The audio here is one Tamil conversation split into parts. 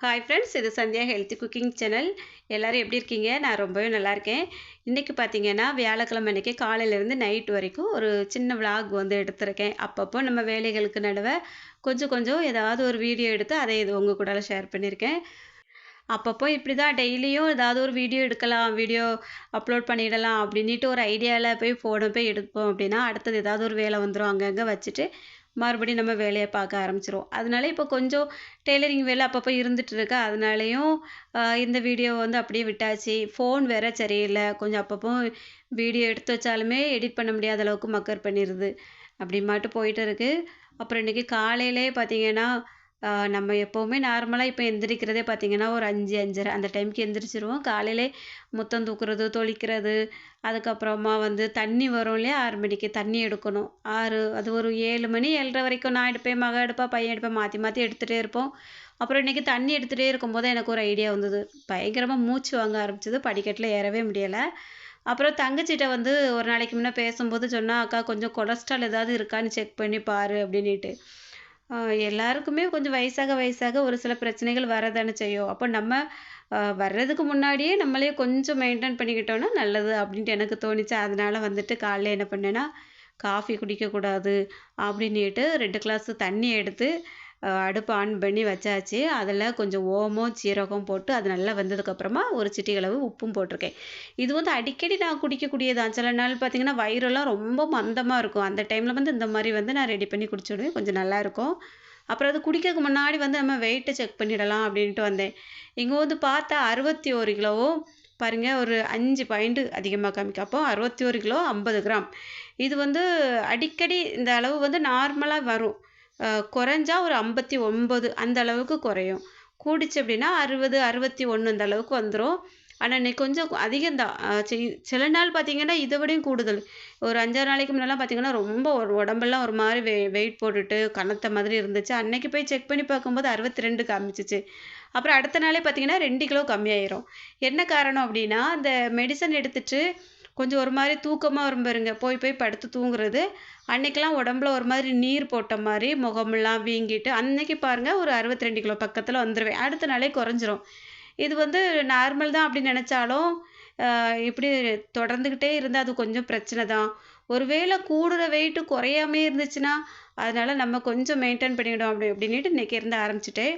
ஹாய் ஃப்ரெண்ட்ஸ் இது சந்தியா ஹெல்த்தி குக்கிங் சேனல் எல்லோரும் எப்படி இருக்கீங்க? நான் ரொம்பவே நல்லா இருக்கேன். இன்றைக்கி பார்த்தீங்கன்னா வியாழக்கிழமை அன்றைக்கி காலையிலேருந்து நைட் வரைக்கும் ஒரு சின்ன விளாக் வந்து எடுத்திருக்கேன். அப்பப்போ நம்ம வேலைகளுக்கு நடுவே கொஞ்சம் கொஞ்சம் ஏதாவது ஒரு வீடியோ எடுத்து அதை இது உங்கள் கூட ஷேர் பண்ணியிருக்கேன் அப்பப்போ இப்படி தான் டெய்லியும் ஏதாவது ஒரு வீடியோ எடுக்கலாம் வீடியோ அப்லோட் பண்ணிடலாம் அப்படின்ட்டு ஒரு ஐடியாவில் போய் ஃபோனை போய் எடுப்போம் அப்படின்னா அடுத்தது ஏதாவது ஒரு வேலை வந்துடும் அங்கங்கே வச்சுட்டு மறுபடியும் நம்ம வேலையை பார்க்க ஆரம்பிச்சிரும் அதனால இப்போ கொஞ்சம் டெய்லரிங் வேலை அப்பப்போ இருந்துட்டு இருக்கா. அதனாலையும் இந்த வீடியோ வந்து அப்படியே விட்டாச்சு. ஃபோன் வேற சரியில்லை. கொஞ்சம் அப்பப்போ வீடியோ எடுத்து வச்சாலுமே எடிட் பண்ண முடியாத அளவுக்கு மக்கர் பண்ணிடுது அப்படி மட்டும் போயிட்டு இருக்குது அப்புறம் இன்னைக்கு காலையிலே பார்த்தீங்கன்னா நம்ம எப்போவுமே நார்மலாக இப்போ எந்திரிக்கிறதே பார்த்திங்கன்னா ஒரு அஞ்சு அஞ்சரை அந்த டைம்க்கு எந்திரிச்சிருவோம். காலையிலே முத்தம் தூக்குறது தொளிக்கிறது அதுக்கப்புறமா வந்து தண்ணி வரும் இல்லையா? ஆறு மணிக்கு தண்ணி எடுக்கணும். ஆறு அது ஒரு ஏழு மணி ஏழரை வரைக்கும் நான் எடுப்பேன் மக எடுப்பா பையன் எடுப்பேன் மாற்றி மாற்றி எடுத்துகிட்டே இருப்போம். அப்புறம் இன்றைக்கி தண்ணி எடுத்துகிட்டே இருக்கும்போது எனக்கு ஒரு ஐடியா வந்தது. பயங்கரமாக மூச்சு வாங்க ஆரம்பிச்சது. படிக்கட்டில் ஏறவே முடியலை. அப்புறம் தங்கச்சிட்ட வந்து ஒரு நாளைக்கு முன்னே பேசும்போது சொன்னால் அக்கா கொஞ்சம் கொலஸ்ட்ரால் ஏதாவது இருக்கான்னு செக் பண்ணி பாரு அப்படின்ட்டு எல்லாருக்குமே கொஞ்சம் வயசாக வயசாக ஒரு சில பிரச்சனைகள் வரதானே செய்யும். அப்போ நம்ம வர்றதுக்கு முன்னாடியே நம்மளே கொஞ்சம் மெயின்டைன் பண்ணிக்கிட்டோம்னா நல்லது அப்படின்ட்டு எனக்கு தோணுச்சு. அதனால் வந்துட்டு காலைல என்ன பண்ணேன்னா காஃபி குடிக்கக்கூடாது அப்படின்னுட்டு ரெண்டு கிளாஸ் தண்ணி எடுத்து அடுப்பு ஆன் பண்ணி வச்சாச்சு. அதில் கொஞ்சம் ஓமம் சீரகம் போட்டு அது நல்லா வெந்ததுக்கப்புறமா ஒரு சிட்டிகளவு உப்பும் போட்டிருக்கேன். இது வந்து அடிக்கடி நான் குடிக்கக்கூடியதான். சில நாள் பார்த்திங்கன்னா வயிறெல்லாம் ரொம்ப மந்தமாக இருக்கும். அந்த டைமில் வந்து இந்த மாதிரி வந்து நான் ரெடி பண்ணி குடிச்சிடுவேன் கொஞ்சம் நல்லாயிருக்கும் அப்புறம் அது குடிக்கிறதுக்கு முன்னாடி வந்து நம்ம வெயிட்டை செக் பண்ணிடலாம் அப்படின்ட்டு வந்தேன். இங்கே வந்து பார்த்தா அறுபத்தி ஒரு கிலோவும் பாருங்கள் ஒரு அஞ்சு பாயிண்ட் அதிகமாக காமிக்கும். அப்போ அறுபத்தி ஒரு கிலோ ஐம்பது கிராம். இது வந்து அடிக்கடி இந்த அளவு வந்து நார்மலாக வரும். குறைஞ்சா ஒரு ஐம்பத்தி ஒன்பது அந்த அளவுக்கு குறையும். கூடிச்சு அப்படின்னா அறுபது அறுபத்தி ஒன்று அந்த அளவுக்கு வந்துடும் ஆனால் இன்னைக்கு கொஞ்சம் அதிகம்தான் சி- சில நாள் பார்த்தீங்கன்னா இதை விடையும் கூடுதல். ஒரு அஞ்சாறு நாளைக்கு முன்னெல்லாம் பார்த்தீங்கன்னா ரொம்ப ஒரு உடம்பெல்லாம் ஒரு மாதிரி வெ வெயிட் போட்டுட்டு கனத்த மாதிரி இருந்துச்சு. அன்னைக்கு போய் செக் பண்ணி பார்க்கும்போது அறுபத்தி ரெண்டு காமிச்சிச்சு. அப்புறம் அடுத்த நாளே பார்த்தீங்கன்னா ரெண்டு கிலோ கம்மியாயிரும். என்ன காரணம் அப்படின்னா அந்த மெடிசன் எடுத்துட்டு கொஞ்சம் ஒரு மாதிரி தூக்கமாக வரும் பாருங்க. போய் போய் படுத்து தூங்குறது. அன்றைக்கெலாம் உடம்புல ஒரு மாதிரி நீர் போட்ட மாதிரி முகமெல்லாம் வீங்கிட்டு அன்றைக்கி பாருங்கள் ஒரு அறுபத்தி ரெண்டு கிலோ பக்கத்தில் வந்துடுவேன் அடுத்த நாளே குறைஞ்சிரும். இது வந்து நார்மல் தான் அப்படின்னு நினச்சாலும் இப்படி தொடர்ந்துக்கிட்டே இருந்தால் அது கொஞ்சம் பிரச்சனை தான். ஒருவேளை கூடுற வெயிட்டு குறையாமே இருந்துச்சுன்னா அதனால் நம்ம கொஞ்சம் மெயின்டைன் பண்ணிவிடும் அப்படி அப்படின்ட்டு இன்றைக்கி இருந்து ஆரம்பிச்சிட்டேன்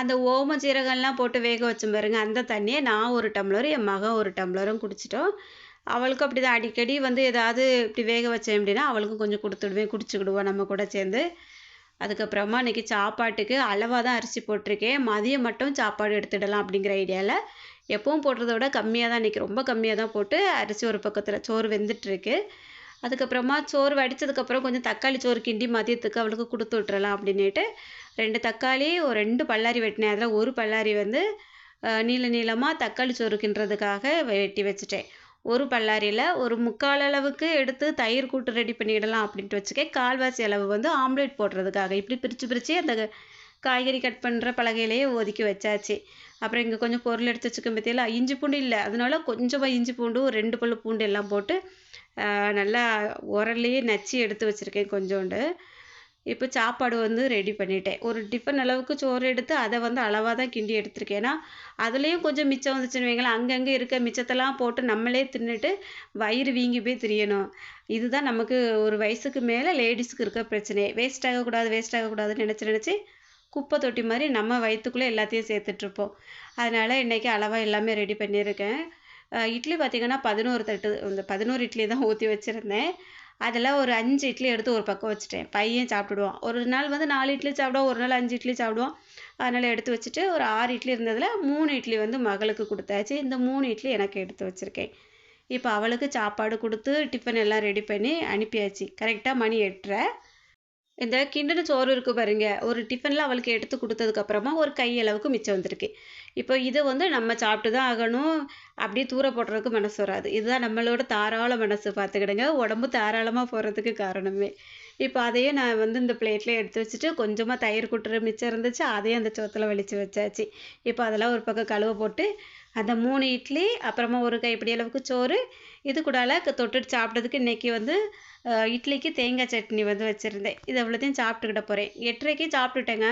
அந்த ஓம ஜீரகம்லாம் போட்டு வேக வச்சோம் பாருங்க. அந்த தண்ணியை நான் ஒரு டம்ளரும் என் மகன் ஒரு டம்ளரும் குடிச்சிட்டோம். அவளுக்கும் அப்படி தான் அடிக்கடி வந்து ஏதாவது இப்படி வேக வச்சேன் அப்படின்னா அவளுக்கும் கொஞ்சம் கொடுத்துடுவேன் குடிச்சுக்கிடுவோம் நம்ம கூட சேர்ந்து. அதுக்கப்புறமா இன்றைக்கி சாப்பாட்டுக்கு அளவாக தான் அரிசி போட்டிருக்கேன். மதியம் மட்டும் சாப்பாடு எடுத்துடலாம் அப்படிங்கிற ஐடியாவில் எப்பவும் போடுறத விட கம்மியாக தான் இன்றைக்கி ரொம்ப கம்மியாக தான் போட்டு அரிசி ஒரு பக்கத்தில் சோறு வெந்துட்டுருக்கு. அதுக்கப்புறமா சோறு வடிச்சதுக்கப்புறம் கொஞ்சம் தக்காளி சோறு கிண்டி மதியத்துக்கு அவளுக்கு கொடுத்து விட்டுறலாம் அப்படின்னுட்டு ரெண்டு தக்காளி ஒரு ரெண்டு பல்லாரி வெட்டினேன். அதில் ஒரு பல்லாரி வந்து நீள நீளமாக தக்காளி சோறு கிண்டுறதுக்காக வெட்டி வச்சுட்டேன். ஒரு பல்லாரியில் ஒரு முக்கால் அளவுக்கு எடுத்து தயிர் கூட்டு ரெடி பண்ணிடலாம் அப்படின்ட்டு வச்சுக்கேன் கால்வாசி அளவு வந்து ஆம்லேட் போடுறதுக்காக. இப்படி பிரித்து பிரித்து அந்த காய்கறி கட் பண்ணுற பலகையிலேயே ஒதுக்கி வச்சாச்சு. அப்புறம் இங்கே கொஞ்சம் பொருள் எடுத்து வச்சுக்க பற்றியெல்லாம் இஞ்சி பூண்டு இல்லை. அதனால கொஞ்சமாக இஞ்சி பூண்டு ஒரு ரெண்டு பல்லு பூண்டு எல்லாம் போட்டு நல்லா உரல்லையே நச்சு எடுத்து வச்சுருக்கேன் கொஞ்சோண்டு. இப்போ சாப்பாடு வந்து ரெடி பண்ணிட்டேன். ஒரு டிஃபன் அளவுக்கு சோறு எடுத்து அதை வந்து அளவாக தான் கிண்டி எடுத்திருக்கேன். ஏன்னா அதுலேயும் கொஞ்சம் மிச்சம் வந்துச்சுன்னு வைங்களேன். அங்கங்கே இருக்க மிச்சத்தெல்லாம் போட்டு நம்மளே தின்னுட்டு வயிறு வீங்கி போய் திரியணும். இதுதான் நமக்கு ஒரு வயசுக்கு மேலே லேடிஸ்க்கு இருக்க பிரச்சனை வேஸ்ட் ஆகக்கூடாது வேஸ்ட் ஆகக்கூடாதுன்னு நினச்சி நினச்சி குப்பை தொட்டி மாதிரி நம்ம வயிற்றுக்குள்ளே எல்லாத்தையும் சேர்த்துட்ருப்போம் அதனால் இன்றைக்கி அளவாக எல்லாமே ரெடி பண்ணியிருக்கேன். இட்லி பார்த்திங்கன்னா பதினோரு தட்டு இந்த பதினோரு இட்லி தான் ஊற்றி வச்சுருந்தேன். அதில் ஒரு அஞ்சு இட்லி எடுத்து ஒரு பக்கம் வச்சுட்டேன். பையன் சாப்பிட்டுடுவான். ஒரு நாள் வந்து நாலு இட்லி சாப்பிடுவான் ஒரு நாள் அஞ்சு இட்லி சாப்பிடுவான். அதனால் எடுத்து வச்சுட்டு ஒரு ஆறு இட்லி இருந்ததில் மூணு இட்லி வந்து மகளுக்கு கொடுத்தாச்சு. இந்த மூணு இட்லி எனக்கு எடுத்து வச்சுருக்கேன். இப்போ அவளுக்கு சாப்பாடு கொடுத்து டிஃபன் எல்லாம் ரெடி பண்ணி அனுப்பியாச்சு. கரெக்டாக மணி எட்டரை. இந்த கிண்டன சோறு இருக்கு பாருங்க. ஒரு டிஃபனில் அவளுக்கு எடுத்து கொடுத்ததுக்கப்புறமா ஒரு கையளவுக்கு மிச்சம் வந்திருக்கு. இப்போ இதை வந்து நம்ம சாப்பிட்டு தான் ஆகணும். அப்படியே தூர போடுறதுக்கு மனசு வராது. இதுதான் நம்மளோட தாராள மனசு பார்த்துக்கிடுங்க. உடம்பு தாராளமாக போகிறதுக்கு காரணமே. இப்போ அதையே நான் வந்து இந்த பிளேட்லேயே எடுத்து வச்சுட்டு கொஞ்சமாக தயிர் குட்டுற மிச்சம் இருந்துச்சு. அதையும் அந்த சோத்தில் வலித்து வச்சாச்சு. இப்போ அதெல்லாம் ஒரு பக்கம் கழுவ போட்டு அந்த மூணு இட்லி அப்புறமா ஒரு கைப்பிடி அளவுக்கு சோறு இது கூடால தொட்டுட்டு சாப்பிட்டதுக்கு இன்னைக்கு வந்து இட்லிக்கு தேங்காய் சட்னி வந்து வச்சுருந்தேன். இது அவ்வளோத்தையும் சாப்பிட்டுக்கிட்ட போகிறேன் எட்டரைக்கு சாப்பிட்டுட்டேங்க.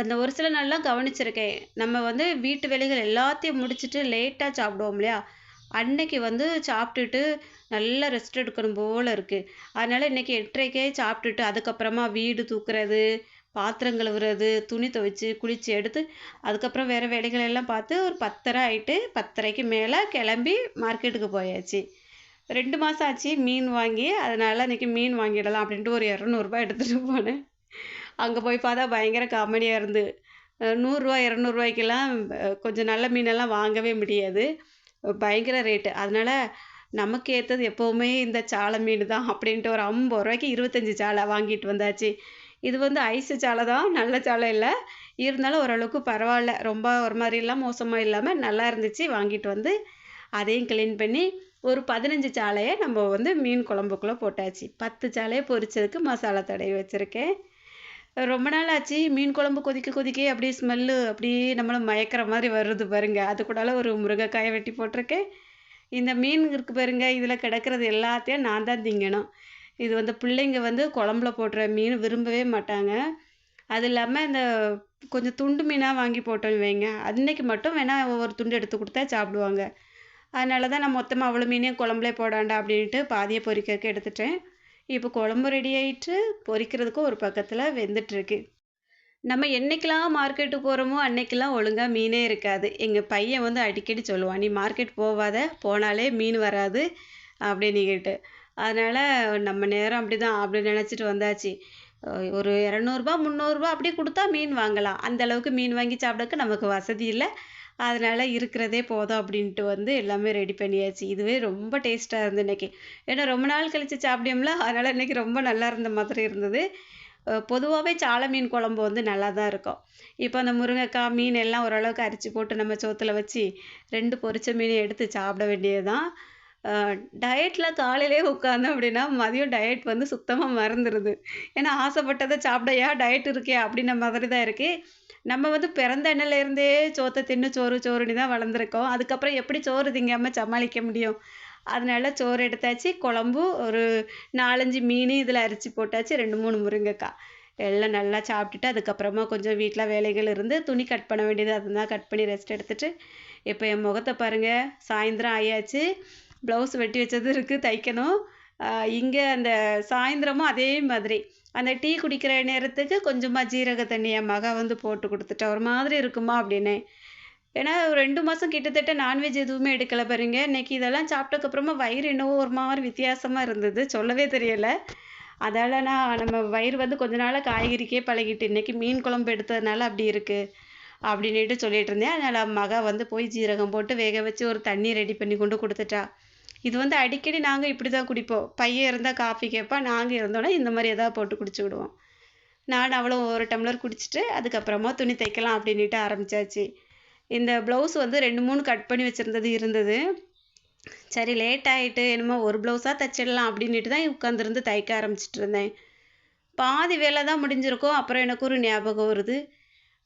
அந்த ஒரு சில நாள்லாம் கவனிச்சிருக்கேன். நம்ம வந்து வீட்டு வேலைகள் எல்லாத்தையும் முடிச்சுட்டு லேட்டாக சாப்பிடுவோம் இல்லையா? அன்னைக்கு வந்து சாப்பிட்டுட்டு நல்லா ரெஸ்ட் எடுக்கணும் போல் இருக்குது அதனால் இன்றைக்கி எட்டரைக்கே சாப்பிட்டுட்டு அதுக்கப்புறமா வீடு தூக்குறது பாத்திரம் கழுவுறது துணி துவைச்சி குளித்து எடுத்து அதுக்கப்புறம் வேறு வேலைகள் எல்லாம் பார்த்து ஒரு பத்தரை ஆகிட்டு பத்தரைக்கு மேலே கிளம்பி மார்க்கெட்டுக்கு போயாச்சு. ரெண்டு மாதம் ஆச்சு மீன் வாங்கி அதனால் இன்றைக்கி மீன் வாங்கிடலாம் அப்படின்ட்டு ஒரு இரநூறுபா எடுத்துகிட்டு போனேன். அங்கே போய் பார்த்தா பயங்கர காமெடியாக இருந்து. நூறுரூவா இரநூறுவாய்க்கெல்லாம் கொஞ்சம் நல்ல மீனெல்லாம் வாங்கவே முடியாது. பயங்கர ரேட்டு அதனால் நமக்கு ஏற்றது எப்போவுமே இந்த சாலை மீன் தான் அப்படின்ட்டு ஒரு ஐம்பது ரூபாய்க்கு இருபத்தஞ்சி சாலை வாங்கிட்டு வந்தாச்சு. இது வந்து ஐஸு சாலை தான் நல்ல சாலை இல்லை. இருந்தாலும் ஓரளவுக்கு பரவாயில்ல. ரொம்ப ஒரு மாதிரிலாம் மோசமாக இல்லாமல் நல்லா இருந்துச்சு. வாங்கிட்டு வந்து அதையும் க்ளீன் பண்ணி ஒரு பதினஞ்சு சாலையை நம்ம வந்து மீன் குழம்புக்குள்ளே போட்டாச்சு. பத்து சாலையை பொரிச்சதுக்கு மசாலா தடவி வச்சுருக்கேன். ரொம்ப நாள் ஆச்சு. மீன் குழம்பு கொதிக்க கொதிக்க அப்படியே ஸ்மெல்லு அப்படியே நம்மளை மயக்கிற மாதிரி வருது பாருங்க. அது கூடால ஒரு முருங்கைக்காயை வெட்டி போட்டிருக்கேன். இந்த மீன் இருக்கு பாருங்க. இதில் கிடக்கிறது எல்லாத்தையும் நான் தான் திங்கணும். இது வந்து பிள்ளைங்க வந்து குழம்புல போடுற மீன் விரும்பவே மாட்டாங்க. அது இல்லாமல் இந்த கொஞ்சம் துண்டு மீனாக வாங்கி போட்டோம் வைங்க. அன்னைக்கு மட்டும் வேணால் ஒவ்வொரு துண்டு எடுத்து கொடுத்தா சாப்பிடுவாங்க. அதனால தான் நான் மொத்தமாக அவ்வளோ மீனையும் குழம்புலே போடாண்டா அப்படின்ட்டு பாதியை பொறிக்கிறதுக்கு எடுத்துட்டேன். இப்போ குழம்பு ரெடி ஆயிட்டு பொறிக்கிறதுக்கும் ஒரு பக்கத்தில் வெந்துட்டுருக்கு. நம்ம என்றைக்கெல்லாம் மார்க்கெட்டுக்கு போகிறோமோ அன்னைக்கெல்லாம் ஒழுங்காக மீனே இருக்காது. எங்கள் பையன் வந்து அடிக்கடி சொல்லுவான் நீ மார்க்கெட் போகாத போனாலே மீன் வராது அப்படின்னுக்கிட்டு அதனால் நம்ம நேரம் அப்படி தான் அப்படி நினச்சிட்டு வந்தாச்சு. ஒரு இரநூறுபா முந்நூறுரூபா அப்படியே கொடுத்தா மீன் வாங்கலாம். அந்த அளவுக்கு மீன் வாங்கி சாப்பிடக்கு நமக்கு வசதி இல்லை. அதனால் இருக்கிறதே போதும் அப்படின்ட்டு வந்து எல்லாமே ரெடி பண்ணியாச்சு. இதுவே ரொம்ப டேஸ்ட்டாக இருந்து இன்றைக்கி ஏன்னா ரொம்ப நாள் கழித்து சாப்பிடியோம்ல அதனால் இன்றைக்கி ரொம்ப நல்லா இருந்த மாதிரி இருந்தது. பொதுவாகவே சாலை மீன் குழம்பு வந்து நல்லா தான் இருக்கும். இப்போ அந்த முருங்கைக்காய் மீன் எல்லாம் ஓரளவுக்கு அரிச்சு போட்டு நம்ம சோத்தில் வச்சு ரெண்டு பொரிச்ச மீனை எடுத்து சாப்பிட வேண்டியது தான் டயட்டில் காலையிலே உட்காந்தோம் அப்படின்னா மதியம் டயட் வந்து சுத்தமாக மறந்துடுது ஏன்னா ஆசைப்பட்டதை சாப்பிடையா டயட் இருக்கே அப்படின்ன மாதிரி தான் இருக்குது நம்ம வந்து பிறந்த இருந்தே சோத்தை தின்னு சோறு சோறுனி தான் வளர்ந்துருக்கோம். அதுக்கப்புறம் எப்படி சோறு திங்காமல் சமாளிக்க முடியும்? அதனால சோறு எடுத்தாச்சு குழம்பு ஒரு நாலஞ்சு மீன் இதில் அரிச்சு போட்டாச்சு ரெண்டு மூணு முருங்கைக்காய் எல்லாம் நல்லா சாப்பிட்டுட்டு அதுக்கப்புறமா கொஞ்சம் வீட்டில் வேலைகள் இருந்து துணி கட் பண்ண வேண்டியது அதுதான் கட் பண்ணி ரெஸ்ட் எடுத்துகிட்டு இப்போ என் முகத்தை பாருங்கள் சாயந்தரம் ஆயாச்சு. ப்ளவுஸ் வெட்டி வச்சது இருக்குது தைக்கணும். இங்கே அந்த சாயந்தரமும் அதே மாதிரி. அந்த டீ குடிக்கிற நேரத்துக்கு கொஞ்சமாக ஜீரக தண்ணி என் மக வந்து போட்டு கொடுத்துட்டா ஒரு மாதிரி இருக்குமா அப்படின்னு. ஏன்னா ஒரு ரெண்டு மாதம் கிட்டத்தட்ட நான்வெஜ் எதுவுமே எடுக்கலை பாருங்க. இன்னைக்கு இதெல்லாம் சாப்பிட்டதுக்கப்புறமா வயிறு என்னவோ ஒரு மாதிரி வித்தியாசமாக இருந்தது. சொல்லவே தெரியலை. அதால் நான் நம்ம வயிறு வந்து கொஞ்ச நாளாக காய்கறிக்கே பழகிட்டு இன்றைக்கி மீன் குழம்பு எடுத்ததுனால அப்படி இருக்குது அப்படின்னுட்டு சொல்லிட்டு இருந்தேன். அதனால் மக வந்து போய் ஜீரகம் போட்டு வேக வச்சு ஒரு தண்ணி ரெடி பண்ணி கொண்டு கொடுத்துட்டா. இது வந்து அடிக்கடி நாங்கள் இப்படி தான் குடிப்போம். பையன் இருந்தால் காஃபி கேட்பான் நாங்கள் இருந்தோன்னா இந்த மாதிரி எதாவது போட்டு குடிச்சு விடுவோம். நான் அவளும் ஒரு டம்ளர் குடிச்சிட்டு அதுக்கப்புறமா துணி தைக்கலாம் அப்படின்ட்டு ஆரம்பித்தாச்சு இந்த ப்ளவுஸ் வந்து ரெண்டு மூணு கட் பண்ணி வச்சுருந்தது இருந்தது. சரி லேட் ஆகிட்டு என்னமோ ஒரு ப்ளவுஸாக தைச்சிடலாம் அப்படின்ட்டு தான் உட்காந்துருந்து தைக்க ஆரம்பிச்சிட்டு இருந்தேன். பாதி வேலை தான் முடிஞ்சிருக்கும். அப்புறம் எனக்கு ஒரு ஞாபகம் வருது.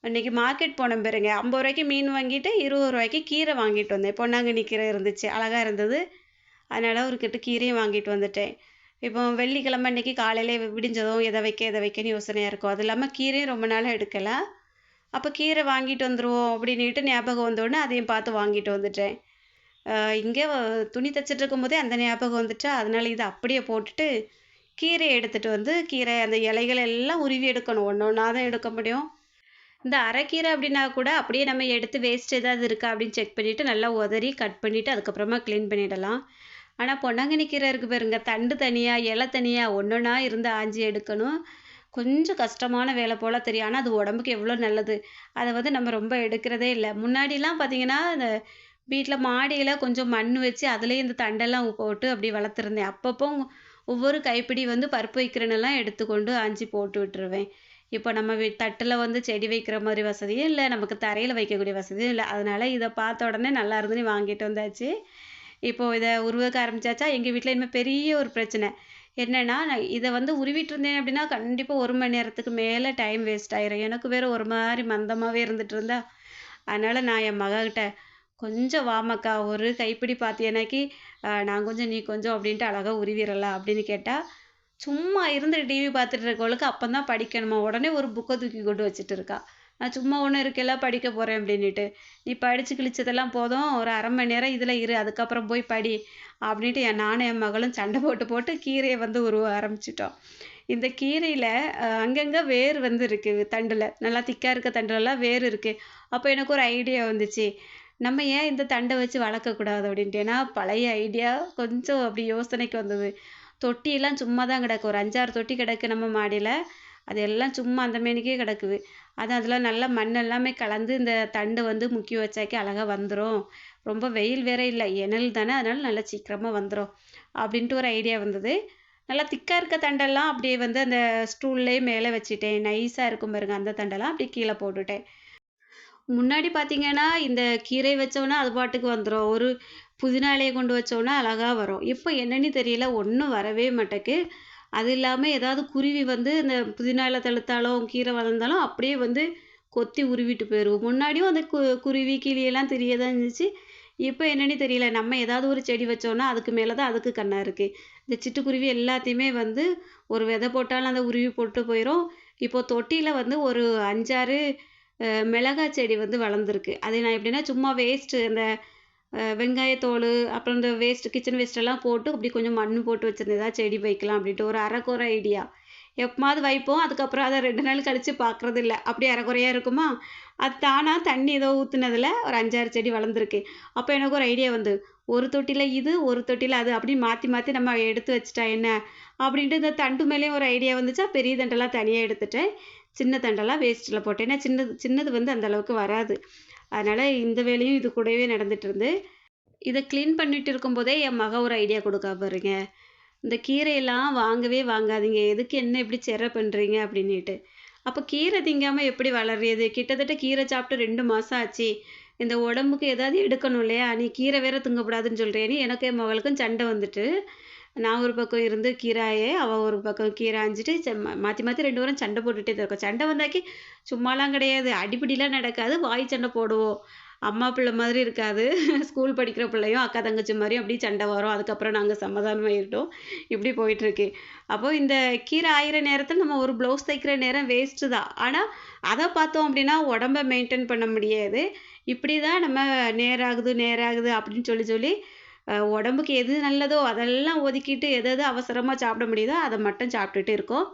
அன்றைக்கி மார்க்கெட் போனேன் பாருங்க. ஐம்பது ரூபாய்க்கு மீன் வாங்கிட்டு இருபது ரூபாய்க்கு கீரை வாங்கிட்டு வந்தேன். பொன்னாங்கண்ணி கீரை இருந்துச்சு. அழகாக இருந்தது. அதனால் அவர்கிட்ட கீரையும் வாங்கிட்டு வந்துட்டேன். இப்போ வெள்ளிக்கிழமை அன்றைக்கி காலையிலே விடிஞ்சதும் எதை வைக்க எதை வைக்கன்னு யோசனையாக இருக்கும். அது இல்லாமல் கீரையும் ரொம்ப நாளாக எடுக்கலை. அப்போ கீரை வாங்கிட்டு வந்துடுவோம் அப்படின்ட்டு ஞாபகம் வந்தோடனே அதையும் பார்த்து வாங்கிட்டு வந்துட்டேன். இங்கே துணி தைச்சிட்டு இருக்கும்போதே அந்த ஞாபகம் வந்துட்டா. அதனால் இதை அப்படியே போட்டுட்டு கீரையை எடுத்துகிட்டு வந்து கீரை அந்த இலைகள் எல்லாம் உருவி எடுக்கணும். ஒன்று ஒன்றா தான் எடுக்க முடியும். இந்த அரைக்கீரை அப்படின்னா கூட அப்படியே நம்ம எடுத்து வேஸ்ட் ஏதாவது இருக்கா அப்படின்னு செக் பண்ணிவிட்டு நல்லா உதறி கட் பண்ணிவிட்டு அதுக்கப்புறமா க்ளீன் பண்ணிடலாம். ஆனால் பொன்னாங்கண்ணி கீரை இருக்குது பாருங்க. தண்டு தனியாக இலை தனியாக ஒன்றுனா இருந்து ஆஞ்சி எடுக்கணும். கொஞ்சம் கஷ்டமான வேலை போல் தெரியும். ஆனால் அது உடம்புக்கு எவ்வளோ நல்லது. அதை வந்து நம்ம ரொம்ப எடுக்கிறதே இல்லை. முன்னாடிலாம் பார்த்தீங்கன்னா இந்த வீட்டில் மாடியில் கொஞ்சம் மண் வச்சு அதுலேயே இந்த தண்டெல்லாம் போட்டு அப்படி வளர்த்துருந்தேன். அப்பப்போ ஒவ்வொரு கைப்பிடி வந்து பருப்பு வைக்கிறனெல்லாம் எடுத்துக்கொண்டு ஆஞ்சி போட்டு விட்டுருவேன். இப்போ நம்ம வீ தட்டில் வந்து செடி வைக்கிற மாதிரி வசதியும் இல்லை. நமக்கு தரையில் வைக்கக்கூடிய வசதியும் இல்லை. அதனால் இதை பார்த்த உடனே நல்லா இருந்துன்னு வாங்கிட்டு வந்தாச்சு. இப்போது இதை உருவாக்க ஆரம்பிச்சாச்சா? எங்கள் வீட்டில் இனிமேல் பெரிய ஒரு பிரச்சனை. என்னென்னா நான் இதை வந்து உருவிட்டு இருந்தேன் அப்படின்னா கண்டிப்பாக ஒரு மணி நேரத்துக்கு மேலே டைம் வேஸ்ட் ஆயிரும். எனக்கு வேறு ஒரு மாதிரி மந்தமாகவே இருந்துட்டு இருந்தா. அதனால் நான் என் மகக்கிட்ட கொஞ்சம் வாமக்கா ஒரு கைப்பிடி பார்த்தியனாக்கி நான் கொஞ்சம் நீ கொஞ்சம் அப்படின்ட்டு அழகாக உருவிடலாம் அப்படின்னு கேட்டால் சும்மா இருந்து டிவி பார்த்துட்டு இருக்கவளுக்கு அப்போ தான் படிக்கணுமா? உடனே ஒரு புக்கை தூக்கி கொண்டு வச்சுட்டு இருக்கா. நான் சும்மா ஒன்று இருக்கல படிக்க போகிறேன் அப்படின்ட்டு நீ படித்து கிழிச்சதெல்லாம் போதும் ஒரு அரை மணி நேரம் இதில் இரு அதுக்கப்புறம் போய் படி அப்படின்ட்டு என் நானும் என் மகளும் சண்டை போட்டு போட்டு கீரையை வந்து உருவ ஆரம்பிச்சிட்டோம். இந்த கீரையில் அங்கங்கே வேர் வந்து இருக்குது தண்டில். நல்லா திக்காக இருக்க தண்டுலலாம் வேர் இருக்குது அப்போ எனக்கு ஒரு ஐடியா வந்துச்சு. நம்ம ஏன் இந்த தண்டை வச்சு வளர்க்கக்கூடாது அப்படின்ட்டு? ஏன்னா பழைய ஐடியா கொஞ்சம் அப்படி யோசனைக்கு வந்தது. தொட்டியெல்லாம் சும்மா தான் கிடக்கு. ஒரு அஞ்சாறு தொட்டி கிடக்கு நம்ம மாடியில். அது எல்லாம் சும்மா அந்த மேனிக்கே கிடக்குது. அது அதில் நல்லா மண் எல்லாமே கலந்து இந்த தண்டு வந்து முக்கி வச்சாக்கி அழகாக வந்துடும் ரொம்ப வெயில் வேற இல்லை எனல் தானே அதனால் நல்லா சீக்கிரமாக வந்துடும் அப்படின்ட்டு ஒரு ஐடியா வந்தது. நல்லா திக்காக இருக்க தண்டெல்லாம் அப்படியே வந்து அந்த ஸ்டூல்லே மேலே வச்சுட்டேன். நைஸாக இருக்கும் பாருங்க அந்த தண்டெல்லாம் அப்படியே கீழே போட்டுட்டேன். முன்னாடி பார்த்தீங்கன்னா இந்த கீரை வச்சோன்னா அது பாட்டுக்கு வந்துடும் ஒரு புதினாலையை கொண்டு வச்சோன்னா அழகாக வரும். இப்போ என்னன்னு தெரியல ஒன்றும் வரவே மாட்டேக்கு. அது இல்லாமல் ஏதாவது குருவி வந்து இந்த புதினா இலை தழுத்தாலும் கீரை வளர்ந்தாலும் அப்படியே வந்து கொத்தி உருவிட்டு போயிடும் முன்னாடியும் அந்த கு குருவி கிளியெல்லாம் தெரிய தான் இருந்துச்சு. இப்போ என்னன்னு தெரியல. நம்ம ஏதாவது ஒரு செடி வச்சோன்னா அதுக்கு மேலே தான் அதுக்கு கண்ணாக இருக்குது இந்த சிட்டுக்குருவி எல்லாத்தையுமே வந்து ஒரு விதை போட்டாலும் அந்த உருவி போட்டு போயிடும் இப்போது தொட்டியில் வந்து ஒரு அஞ்சாறு மிளகாய் செடி வந்து வளர்ந்துருக்கு. அது நான் எப்படின்னா சும்மா வேஸ்ட்டு அந்த வெங்காயத்தோல் அப்புறம் இந்த வேஸ்ட் கிச்சன் வேஸ்ட்டெல்லாம் போட்டு அப்படி கொஞ்சம் மண் போட்டு வச்சிருந்தேன் ஏதாவது செடி வைக்கலாம் அப்படின்ட்டு ஒரு அரைக்குறை ஐடியா எப்போமாவது வைப்போம் அதுக்கப்புறம் அதை ரெண்டு நாள் கழித்து பார்க்குறது இல்லை அப்படியே அரைக்குறையாக இருக்குமா? அது தானாக தண்ணி ஏதோ ஊற்றுனதில் ஒரு அஞ்சாறு செடி வளர்ந்துருக்கு. அப்போ எனக்கு ஒரு ஐடியா வந்து ஒரு தொட்டியில் இது ஒரு தொட்டியில் அது அப்படின்னு மாற்றி மாற்றி நம்ம எடுத்து வச்சிட்டா என்ன? அப்படின்ட்டு இந்த தண்டு மேலேயும் ஒரு ஐடியா வந்துச்சா பெரிய தண்டெல்லாம் தனியாக எடுத்துட்டேன். சின்ன தண்டெல்லாம் வேஸ்ட்டில் போட்டேன். ஏன்னா சின்னது சின்னது வந்து அந்த அளவுக்கு வராது. அதனால் இந்த வேலையும் இது கூடவே நடந்துட்டு இருந்து இதை க்ளீன் பண்ணிட்டு இருக்கும்போதே என் மக ஒரு ஐடியா கொடுக்கா பாருங்க. இந்த கீரையெல்லாம் வாங்கவே வாங்காதீங்க. எதுக்கு என்ன இப்படி செர பண்ணுறீங்க அப்படின்னுட்டு. அப்போ கீரை திங்காமல் எப்படி வளர்றது? கிட்டத்தட்ட கீரை சாப்பிட்டு ரெண்டு மாதம் ஆச்சு. இந்த உடம்புக்கு ஏதாவது எடுக்கணும் இல்லையா? நீ கீரை வேற திங்கக்கூடாதுன்னு சொல்கிறேன்னு எனக்கு என் மகளுக்கும் சண்டை வந்துட்டு. நான் ஒரு பக்கம் இருந்து கீராயே அவள் ஒரு பக்கம் கீரை ஆஞ்சிட்டு ச- மாற்றி மாற்றி ரெண்டு பேரும் சண்டை போட்டுகிட்டே தான் இருக்கோம். சண்டை வந்தாக்கி சும்மாலாம் கிடையாது. அடிப்படிலாம் நடக்காது. வாய் சண்டை போடுவோம். அம்மா பிள்ளை மாதிரி இருக்காது. ஸ்கூல் படிக்கிற பிள்ளையும் அக்கா தங்கச்சி மாதிரியும் அப்படியே சண்டை வரும். அதுக்கப்புறம் நாங்கள் சமாதானமாயிட்டோம் இப்படி போயிட்டுருக்கு அப்போ இந்த கீரை ஆயிர நேரத்தில் நம்ம ஒரு ப்ளவுஸ் தைக்கிற நேரம் வேஸ்ட்டு தான். ஆனால் அதை பார்த்தோம் அப்படின்னா உடம்ப மெயின்டைன் பண்ண முடியாது. இப்படி தான் நம்ம நேராகுது நேராகுது அப்படின்னு சொல்லி சொல்லி உடம்புக்கு எது நல்லதோ அதெல்லாம் ஒதுக்கிட்டு எது எது அவசரமாக சாப்பிட முடியுதோ அதை மட்டும் சாப்பிட்டுட்டு இருக்கோம்.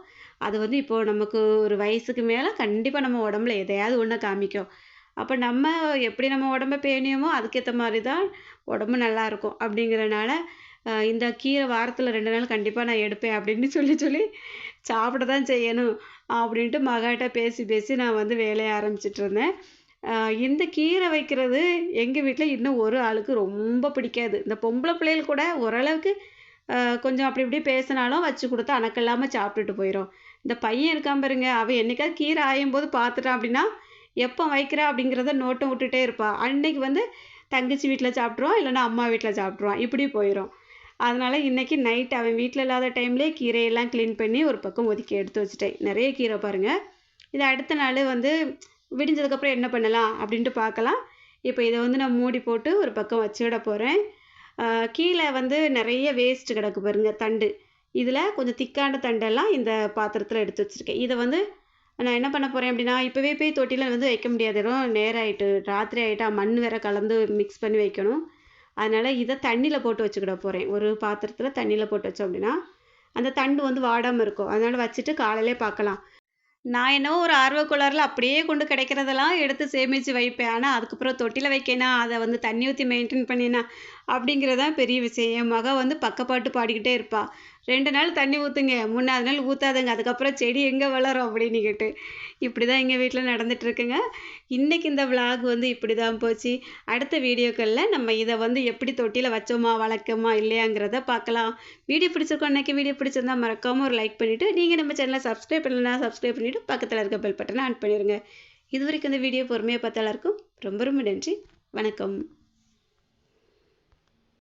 அது வந்து இப்போ நமக்கு ஒரு வயசுக்கு மேலே கண்டிப்பாக நம்ம உடம்புல எதையாவது ஒன்று காமிக்கும். அப்போ நம்ம எப்படி நம்ம உடம்ப பேணியோமோ அதுக்கேற்ற மாதிரி தான் உடம்பு நல்லா இருக்கும். அப்படிங்கிறனால இந்த கீரை வாரத்தில் ரெண்டு நாள் கண்டிப்பாக நான் எடுப்பேன் அப்படின்னு சொல்லி சொல்லி சாப்பிட தான் செய்யணும். அப்படின்ட்டு மகாட்ட பேசி பேசி நான் வந்து வேலையை ஆரம்பிச்சிட்டு இருந்தேன். இந்த கீரை வைக்கிறது எங்கள் வீட்டில் இன்னும் ஒரு ஆளுக்கு ரொம்ப பிடிக்காது. இந்த பொம்பளை பிள்ளைகள் கூட ஓரளவுக்கு கொஞ்சம் அப்படி இப்படி பேசினாலும் வச்சு கொடுத்து அணக்கில்லாமல் சாப்பிட்டுட்டு போயிடும் இந்த பையன் இருக்கான் பாருங்க அவன் என்னைக்காவது கீரை ஆயும் போது பார்த்துட்டான் அப்படின்னா எப்போ வைக்கிறா அப்படிங்கிறத நோட்டம் விட்டுட்டே இருப்பான் அன்னைக்கு வந்து தங்கச்சி வீட்டில் சாப்பிட்ருவான் இல்லைன்னா அம்மா வீட்டில் சாப்பிட்ருவான் இப்படி போயிடும் அதனால் இன்றைக்கி நைட் அவன் வீட்டில் இல்லாத டைம்லேயே கீரையெல்லாம் க்ளீன் பண்ணி ஒரு பக்கம் ஒதுக்கி எடுத்து வச்சுட்டேன். நிறைய கீரை பாருங்கள் இது அடுத்த நாள் வந்து விடிஞ்சதுக்கப்புறம் என்ன பண்ணலாம் அப்படின்ட்டு பார்க்கலாம். இப்போ இதை வந்து நான் மூடி போட்டு ஒரு பக்கம் வச்சுவிட போகிறேன் கீழே வந்து நிறைய வேஸ்ட் கிடக்கு பாருங்கள் தண்டு. இதில் கொஞ்சம் திக்கான தண்டெல்லாம் இந்த பாத்திரத்தில் எடுத்து வச்சுருக்கேன். இதை வந்து நான் என்ன பண்ண போகிறேன் அப்படின்னா இப்போவே போய் தொட்டியில் வந்து வைக்க முடியாது இடம் நேரம் ராத்திரி ஆகிட்டா மண் வேற கலந்து மிக்ஸ் பண்ணி வைக்கணும். அதனால் இதை தண்ணியில் போட்டு வச்சுக்கிட போகிறேன் ஒரு பாத்திரத்தில் தண்ணியில் போட்டு வச்சோம் அப்படின்னா அந்த தண்டு வந்து வாடாமல் இருக்கும். அதனால் வச்சுட்டு காலையிலே பார்க்கலாம். நான் என்னவோ ஒரு ஆர்வக்குள்ளாரில் அப்படியே கொண்டு கிடைக்கிறதெல்லாம் எடுத்து சேமித்து வைப்பேன். ஆனால் அதுக்கப்புறம் தொட்டியில் வைக்கனா அதை வந்து தண்ணி ஊற்றி மெயின்டைன் பண்ணினா அப்படிங்கிறது தான் பெரிய விஷயம். என் மக வந்து பக்கப்பாட்டு பாடிக்கிட்டே இருப்பா. ரெண்டு நாள் தண்ணி ஊற்றுங்க மூணாவது நாள் ஊற்றாதுங்க அதுக்கப்புறம் செடி எங்கே வளரும் அப்படின்னு கேட்டு இப்படி தான் எங்கள் வீட்டில் நடந்துகிட்ருக்குங்க இன்றைக்கி இந்த vlog வந்து இப்படி தான் போச்சு. அடுத்த வீடியோக்களில் நம்ம இதை வந்து எப்படி தொட்டியில் வச்சோமா வளர்க்கோமா இல்லையாங்கிறத பார்க்கலாம். வீடியோ பிடிச்சிருக்கோம் இன்னைக்கு வீடியோ பிடிச்சிருந்தா மறக்காமல் ஒரு லைக் பண்ணிவிட்டு நீங்கள் நம்ம சேனலை சப்ஸ்கிரைப் பண்ணலன்னா சப்ஸ்கிரைப் பண்ணிவிட்டு பக்கத்தில் இருக்க பெல் பட்டனை ஆன் பண்ணிடுங்க இது வரைக்கும் இந்த வீடியோ பொறுமையாக பார்த்த எல்லாருக்கும் ரொம்ப ரொம்ப நன்றி. வணக்கம்.